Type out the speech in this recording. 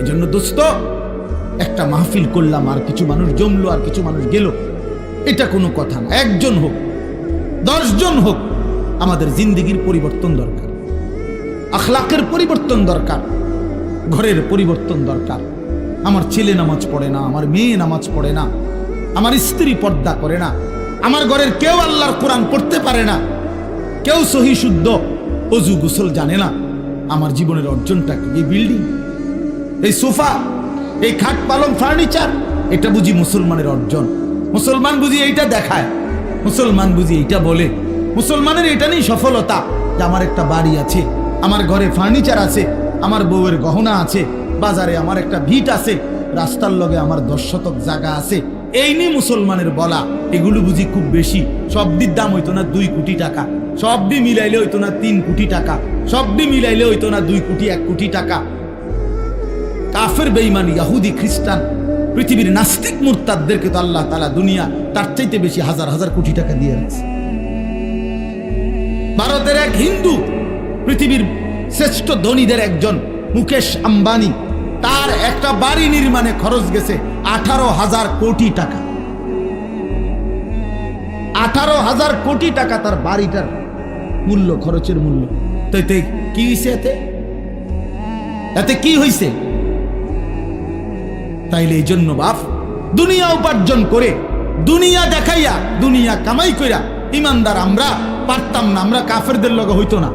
এই জন্য দোস্ত, একটা মাহফিল করলাম আর কিছু মানুষ জমলো, আর কিছু মানুষ গেল। এটা কোনো কথা না। একজন হোক, দশজন হোক, আমাদের জিন্দিগির পরিবর্তন দরকার। আখলাকের পরিবর্তন দরকার। ঘরের পরিবর্তন দরকার। আমার ছেলে নামাজ পড়ে না, আমার মেয়ে নামাজ পড়ে না, আমার স্ত্রী পর্দা করে না, আমার ঘরের কেউ আল্লাহর কোরআন পড়তে পারে না, কেউ সহি শুদ্ধ অজু গোসল জানে না, আমার জীবনের অর্জনটা কি এই বিল্ডিং এই সোফা, এই খাট পালং ফার্নিচার এটা বুঝি মুসলমানের অর্জন। মুসলমান বুঝি এইটা দেখায়, মুসলমান বুঝি এইটা বলে। মুসলমানের এটা নেই সফলতা যে আমার একটা বাড়ি আছে, আমার ঘরে ফার্নিচার আছে, আমার বউয়ের গহনা আছে, বাজারে আমার একটা ভিট আছে, রাস্তার লগে আমার দশ শতক জায়গা আছে। এই নিয়ে মুসলমানের বলা, এগুলো বুঝি খুব বেশি। সবদির দাম হইতো না দুই কোটি টাকা, সবদি মিলাইলে হইতো না তিন কোটি টাকা, সবদি মিলাইলে হইতো না দুই কোটি, এক কোটি টাকা। কাফের, বেঈমান, ইয়াহুদি, খ্রিস্টান, পৃথিবীর নাস্তিক মুরতাদদেরকে তো আল্লাহ তালা দুনিয়া তার চাইতে বেশি হাজার হাজার কোটি টাকা দিয়ে রাখছে ভারতের এক হিন্দু, পৃথিবীর শ্রেষ্ঠ ধনীদের একজন মুকেশ আম্বানি, তার একটা বাড়ি নির্মাণে খরচ গেছে আঠারো হাজার কোটি টাকা। আঠারো হাজার কোটি টাকা তার বাড়িটার মূল্য, খরচের মূল্য। তো এতে কি হয়েছে এতে? এতে কি হয়েছে তাইলে এই জন্য বাপ, দুনিয়া উপার্জন করে, দুনিয়া দেখাইয়া, দুনিয়া কামাই কইরা, ইমানদার আমরা, পারতাম না, আমরা কাফেরদের লগে হইতো না।